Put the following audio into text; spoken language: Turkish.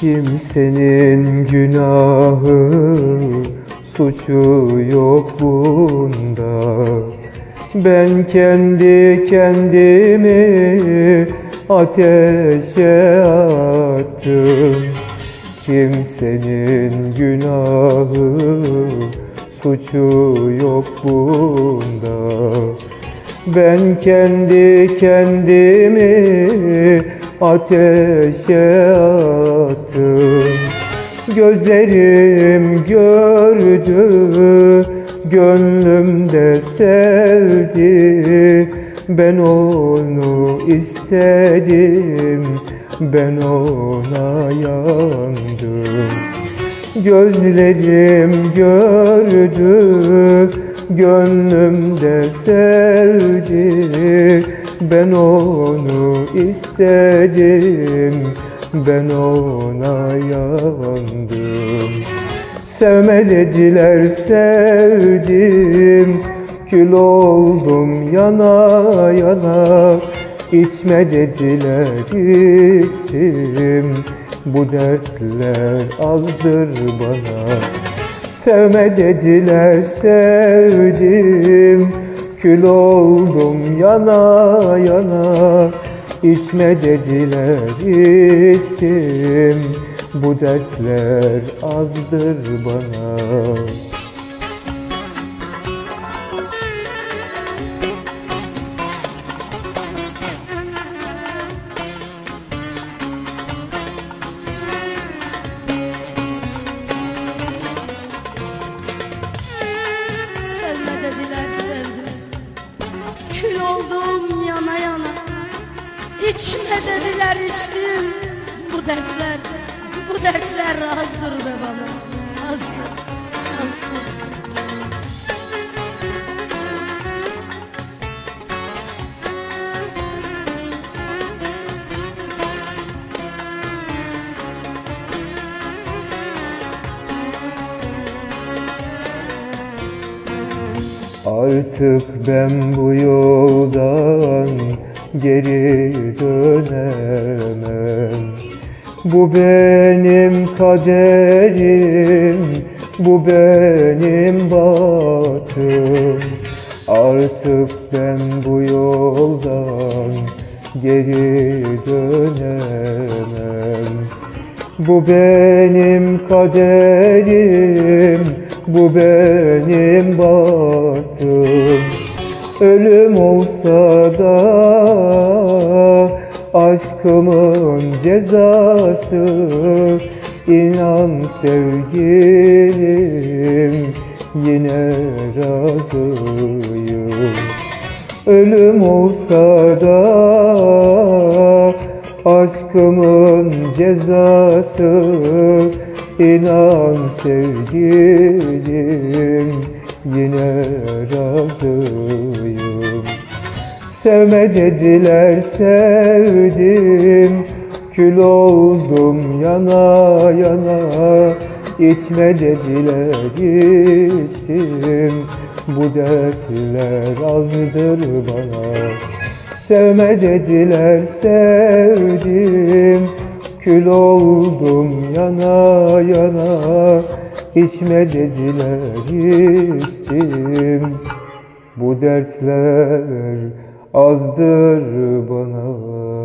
Kimsenin günahı, suçu yok bunda. Ben kendi kendimi ateşe attım. Kimsenin günahı, suçu yok bunda. Ben kendi kendimi ateşe attım Gözlerim gördü, gönlümde sevdi. Ben onu istedim, ben ona yandım. Gözlerim gördü, gönlümde sevdi Ben onu istedim, ben ona yandım. Sevme dediler sevdim, kül oldum yana yana. İçme dediler içtim, bu dertler azdır bana. Sevme dediler sevdim Kül oldum yana yana. İçme dediler içtim. Bu dertler azdır bana oldum yana yana. İçme dediler içtim. Bu dertler Bu dertler azdır be bana Azdır Azdır Artık ben bu yoldan geri dönemem. Bu benim kaderim, bu benim batım. Artık ben bu yoldan geri dönemem. Bu benim kaderim, bu benim bahtım Ölüm olsa da aşkımın cezası. İnan sevgilim yine razıyım. Ölüm olsa da aşkımın cezası İnan sevgilim yine razıyım. Sevme dediler sevdim Kül oldum yana yana. İçme dediler içtim Bu dertler azdır bana. Sevme dediler sevdim Kül oldum yana yana İçme dediler içtim Bu dertler azdır bana